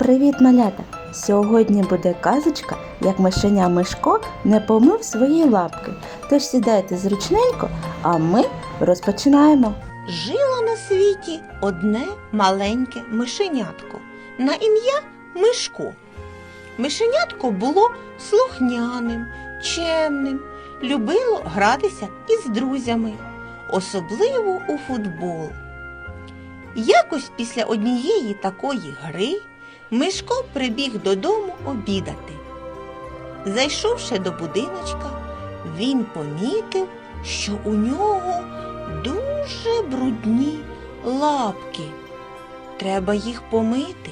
Привіт, малята! Сьогодні буде казочка, як мишеня Мишко не помив свої лапки. Тож сідайте зручненько, а ми розпочинаємо. Жило на світі одне маленьке мишенятко на ім'я Мишко. Мишенятко було слухняним, чемним, любило гратися із друзями, особливо у футбол. Якось після однієї такої гри Мишко прибіг додому обідати. Зайшовши до будиночка, він помітив, що у нього дуже брудні лапки. Треба їх помити.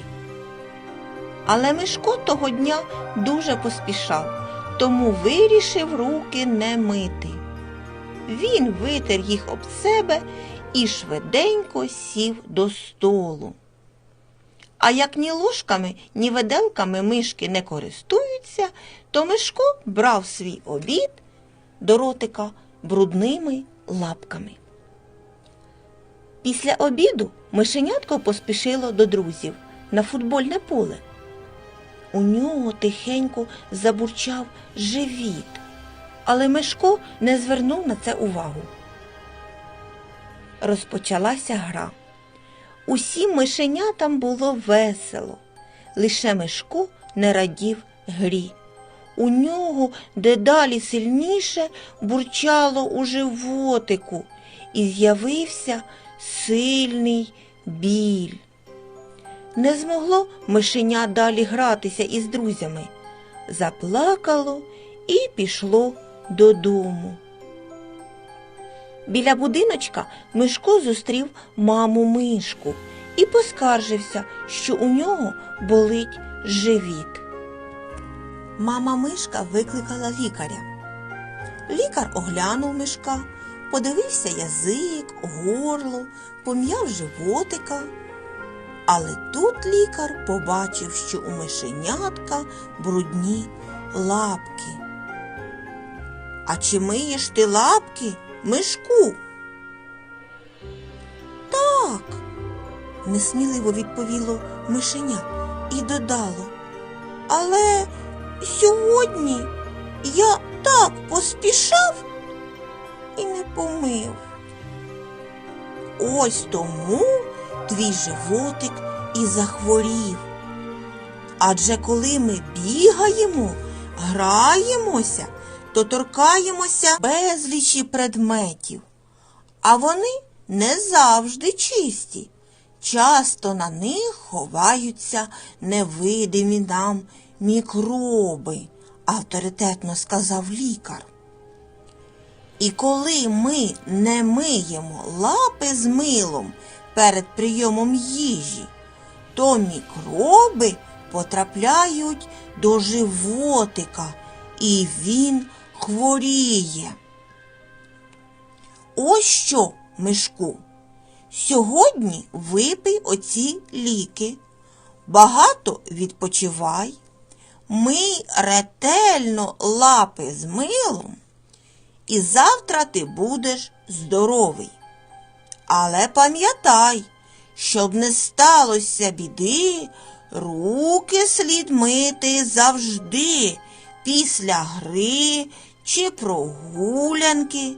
Але Мишко того дня дуже поспішав, тому вирішив руки не мити. Він витер їх об себе і швиденько сів до столу. А як ні ложками, ні виделками мишки не користуються, то Мишко брав свій обід до ротика брудними лапками. Після обіду мишенятко поспішило до друзів на футбольне поле. У нього тихенько забурчав живіт, але Мишко не звернув на це увагу. Розпочалася гра. Усім мишенятам було весело, лише Мишко не радів грі. У нього дедалі сильніше бурчало у животику і з'явився сильний біль. Не змогло мишеня далі гратися із друзями, заплакало і пішло додому. Біля будиночка Мишко зустрів маму мишку і поскаржився, що у нього болить живіт. Мама мишка викликала лікаря. Лікар оглянув мишка, подивився язик, горло, пом'яв животика. Але тут лікар побачив, що у мишенятка брудні лапки. А чи миєш ти лапки, мишку? Так, несміливо відповіло мишеня і додало. Але сьогодні я так поспішав і не помив. Ось тому твій животик і захворів. Адже коли ми бігаємо, граємося, то торкаємося безлічі предметів, а вони не завжди чисті. Часто на них ховаються невидимі нам мікроби, авторитетно сказав лікар. І коли ми не миємо лапи з милом перед прийомом їжі, то мікроби потрапляють до животика і він хворіє. Ось що, Мишку, сьогодні випий оці ліки, багато відпочивай, мий ретельно лапи з милом, і завтра ти будеш здоровий. Але пам'ятай, щоб не сталося біди, руки слід мити завжди після гри чи прогулянки,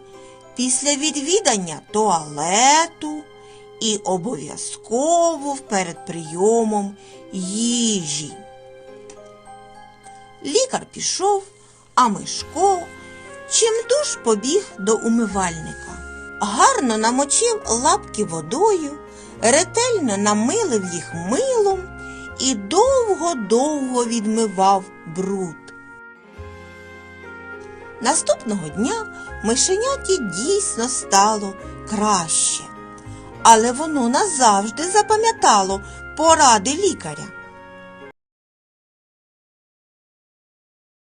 після відвідання туалету і обов'язково перед прийомом їжі. Лікар пішов, а Мишко чимдуж побіг до умивальника. Гарно намочив лапки водою, ретельно намилив їх милом і довго-довго відмивав бруд. Наступного дня мишеняті дійсно стало краще, але воно назавжди запам'ятало поради лікаря.